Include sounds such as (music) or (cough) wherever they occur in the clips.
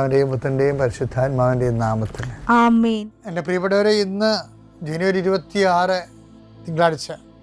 അവന്റെയും പുത്രന്റെയും പരിശുദ്ധാത്മാവിന്റെയും നാമത്തിൽ. എന്റെ പ്രിയപ്പെട്ടവരെ ഇന്ന് ജനുവരി ഇരുപത്തി ആറ് തിങ്കളാഴ്ച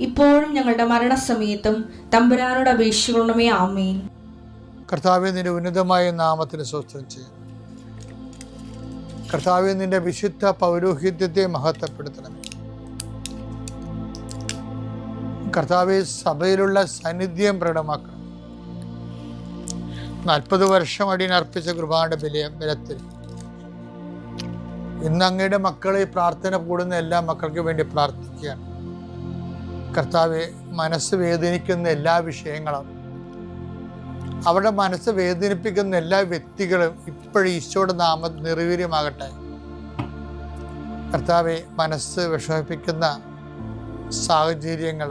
ഇപ്പോഴും ഞങ്ങളുടെ മരണസമയത്തും തമ്പുരാനോട് അപേക്ഷിക്കണമേ ആമേൻ. കർത്താവെ നിന്റെ ഉന്നതമായ നാമത്തിന് സ്വസ്ഥം ചെയ്യും. കർത്താവെ നിന്റെ വിശുദ്ധ പൗരോഹിത്യത്തെ മഹത്വപ്പെടുത്തണമേ. കർത്താവെ സഭയിലുള്ള സാന്നിധ്യം പ്രകടമാക്കണം. നാൽപ്പത് വർഷം അടിയനർപ്പിച്ച കൃപാന്റെ ബലിയ ബലത്തിൽ. ഇന്ന് അങ്ങയുടെ മക്കളെ പ്രാർത്ഥന കൂടുന്ന എല്ലാ മക്കൾക്കും വേണ്ടി പ്രാർത്ഥിക്കുകയാണ്. കർത്താവെ മനസ്സ് വേദനിക്കുന്ന എല്ലാ വിഷയങ്ങളും അവരുടെ മനസ്സ് വേദനിപ്പിക്കുന്ന എല്ലാ വ്യക്തികളും ഇപ്പോഴും ഈശോയുടെ നാമ നിർവീര്യമാകട്ടെ കർത്താവെ മനസ്സ് വിഷമിപ്പിക്കുന്ന സാഹചര്യങ്ങൾ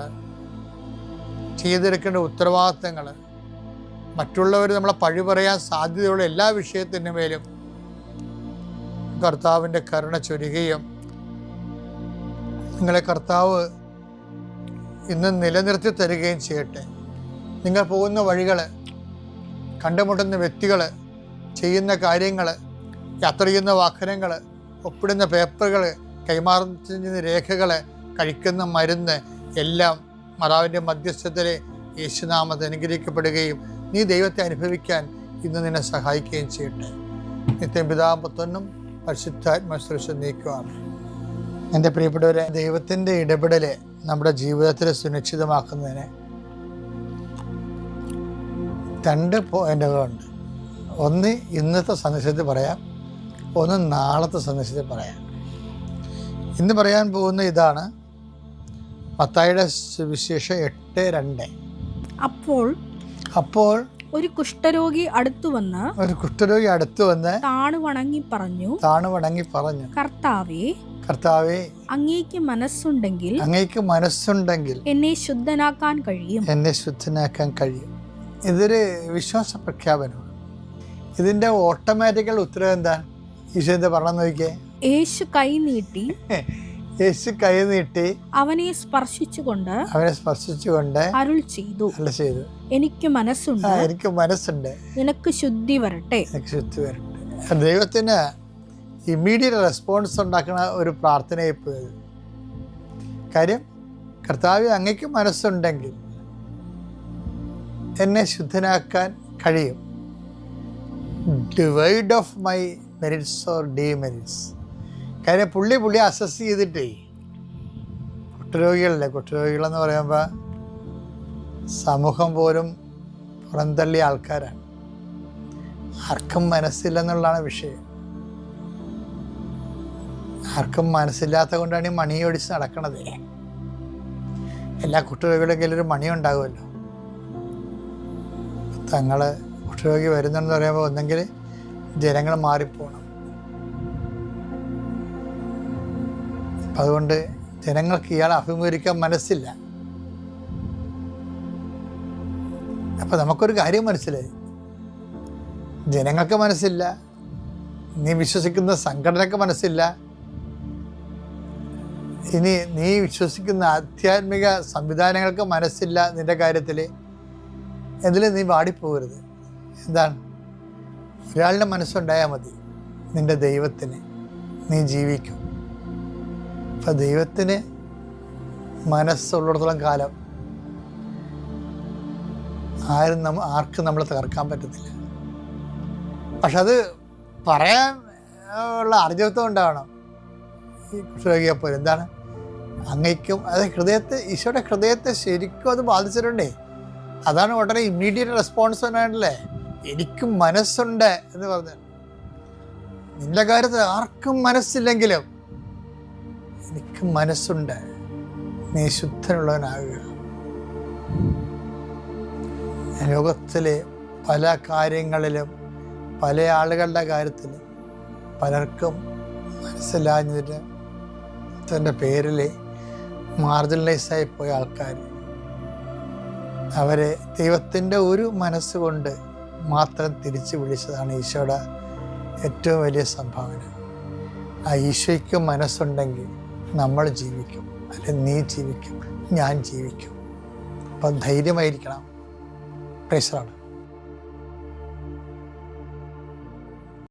ചെയ്തെടുക്കേണ്ട ഉത്തരവാദിത്തങ്ങൾ മറ്റുള്ളവർ നമ്മളെ പഴി പറയാൻ സാധ്യതയുള്ള എല്ലാ വിഷയത്തിന്റെ മേലും കർത്താവിന്റെ കരുണ ചൊരുകയും നിങ്ങളെ കർത്താവ് ഇന്ന് നിലനിർത്തി തരികയും ചെയ്യട്ടെ. നിങ്ങൾ പോകുന്ന വഴികൾ കണ്ടുമുട്ടുന്ന വ്യക്തികൾ ചെയ്യുന്ന കാര്യങ്ങൾ യാത്ര ചെയ്യുന്ന വാഹനങ്ങൾ ഒപ്പിടുന്ന പേപ്പറുകൾ കൈമാറുന്ന രേഖകൾ കഴിക്കുന്ന മരുന്ന് എല്ലാം മറാവിന്റെ മധ്യസ്ഥത്തിലെ യേശുനാമത്തെ അനുഗ്രഹിക്കപ്പെടുകയും നീ ദൈവത്തെ അനുഭവിക്കാൻ ഇന്ന് നിന്നെ സഹായിക്കുകയും ചെയ്യട്ടെ. നിത്യം പിതാപത്തൊന്നും പരിശുദ്ധാത്മശ്രേഷം നീക്കുവാണ് എന്റെ പ്രിയപ്പെട്ടവരെ ദൈവത്തിന്റെ ഇടപെടൽ നമ്മുടെ ജീവിതത്തിൽ സുനിശ്ചിതമാക്കുന്നതിന് രണ്ട് പോയിന്റുകളുണ്ട് ഒന്ന് ഇന്നത്തെ സന്ദേശത്തിൽ പറയാം ഒന്ന് നാളത്തെ സന്ദേശത്തിൽ പറയാം. ഇന്ന് പറയാൻ പോകുന്ന ഇതാണ് മത്തായിയുടെ സുവിശേഷം എട്ട് രണ്ട്. അപ്പോൾ അപ്പോൾ ഒരു കുഷ്ഠരോഗി അടുത്തു വന്ന് ഒരു കുഷ്ഠരോഗി അടുത്തു വന്ന് താണു വണങ്ങി പറഞ്ഞു താണു വണങ്ങി പറഞ്ഞു കർത്താവേ കർത്താവെ അങ്ങേക്ക് മനസ്സുണ്ടെങ്കിൽ അങ്ങേക്ക് മനസ്സുണ്ടെങ്കിൽ എന്നെ ശുദ്ധനാക്കാൻ കഴിയും. എന്നെ ശുദ്ധനാക്കാൻ കഴിയും. ഇതൊരു വിശ്വാസ പ്രഖ്യാപനമാണ്. ഇതിന്റെ ഓട്ടോമാറ്റിക്കൽ ഉത്തരം എന്താ? ഈശോ എന്താ പറഞ്ഞു നോക്കിയേ? യേശു കൈ നീട്ടി (laughs) യേശു കൈ നീട്ടി അവനെ സ്പർശിച്ചുകൊണ്ട് അവനെ സ്പർശിച്ചുകൊണ്ട് അരുൾ ചെയ്തു. അല്ല ചെയ്തു. എനിക്ക് മനസ്സുണ്ട്. എനിക്ക് മനസ്സുണ്ട്. നിനക്ക് ശുദ്ധി വരട്ടെ. എനിക്ക് ശുദ്ധി വരട്ടെ. ദൈവത്തിന് ഇമ്മീഡിയറ്റ് റെസ്പോൺസ് ഉണ്ടാക്കുന്ന ഒരു പ്രാർത്ഥനയിപ്പോൾ കാര്യം കർത്താവ് അങ്ങയ്ക്ക് മനസ്സുണ്ടെങ്കിൽ എന്നെ ശുദ്ധനാക്കാൻ കഴിയും. Devoid of my merits or demerits കാര്യം പുള്ളി പുള്ളി അസസ് ചെയ്തിട്ടേ കുട്ടരോഗികളല്ലേ? കുട്ടരോഗികളെന്ന് പറയുമ്പോൾ സമൂഹം പോലും പുറന്തള്ളിയ ആൾക്കാരാണ്. ആർക്കും മനസ്സില്ലെന്നുള്ളതാണ് വിഷയം. ആർക്കും മനസ്സില്ലാത്ത കൊണ്ടാണ് ഈ മണി ഒടിച്ച് നടക്കണത്. എല്ലാ കുട്ടികളുടെ ഒരു മണി ഉണ്ടാകുമല്ലോ. തങ്ങൾ കുട്ടിരോഗി വരുന്നെന്ന് പറയുമ്പോൾ ഒന്നെങ്കിൽ ജനങ്ങൾ മാറിപ്പോണം. അപ്പം അതുകൊണ്ട് ജനങ്ങൾക്ക് ഇയാളെ അഭിമുഖീകരിക്കാൻ മനസ്സില്ല. അപ്പം നമുക്കൊരു കാര്യം മനസ്സിലായി. ജനങ്ങൾക്ക് മനസ്സില്ല. നീ വിശ്വസിക്കുന്ന സംഘടനക്ക് മനസ്സില്ല. ഇനി നീ വിശ്വസിക്കുന്ന ആധ്യാത്മിക സംവിധാനങ്ങൾക്ക് മനസ്സില്ല നിന്റെ കാര്യത്തിൽ ഇതിൽ നീ വാടിപ്പോകരുത്. എന്താണ്? ഒരാളുടെ മനസ്സുണ്ടായാൽ മതി. നിന്റെ ദൈവത്തിന് നീ ജീവിക്കും. അപ്പം ദൈവത്തിന് മനസ്സുള്ളിടത്തോളം കാലം ആരും നമ്മ ആർക്കും നമ്മളെ തകർക്കാൻ പറ്റത്തില്ല. പക്ഷെ അത് പറയാൻ ഉള്ള അർജവത്വം ഉണ്ടാവണം ഈ കുഷ്ഠരോഗിയെപ്പോലെ എന്താണ്? അങ്ങയ്ക്കും അത് ഹൃദയത്തെ ഈശോയുടെ ഹൃദയത്തെ ശരിക്കും അത് ബാധിച്ചിട്ടുണ്ടേ. അതാണ് ഉടനെ ഇമ്മീഡിയറ്റ് റെസ്പോൺസ് തന്നെയാണല്ലേ എനിക്കും മനസ്സുണ്ട് എന്ന് പറഞ്ഞു നിന്റെ കാര്യത്തിൽ ആർക്കും മനസ്സില്ലെങ്കിലും എനിക്ക് മനസ്സുണ്ട്. നീ ശുദ്ധനുള്ളവനാകുക. ലോകത്തിലെ പല കാര്യങ്ങളിലും പല ആളുകളുടെ കാര്യത്തിലും പലർക്കും മനസ്സിലാഞ്ഞതിന് തന്റെ പേരിൽ മാർജിനലൈസായി പോയ ആൾക്കാർ. അവരെ ദൈവത്തിന്റെ ഒരു മനസ്സുകൊണ്ട് മാത്രം തിരിച്ചു വിളിച്ചതാണ് ഈശോയുടെ ഏറ്റവും വലിയ സംഭാവന. ആ ഈശോയ്ക്ക് മനസ്സുണ്ടെങ്കിൽ നമ്മൾ ജീവിക്കും. അല്ലെ നീ ജീവിക്കും ഞാൻ ജീവിക്കും. അപ്പം ധൈര്യമായിരിക്കണം. പ്രൈസറാണ്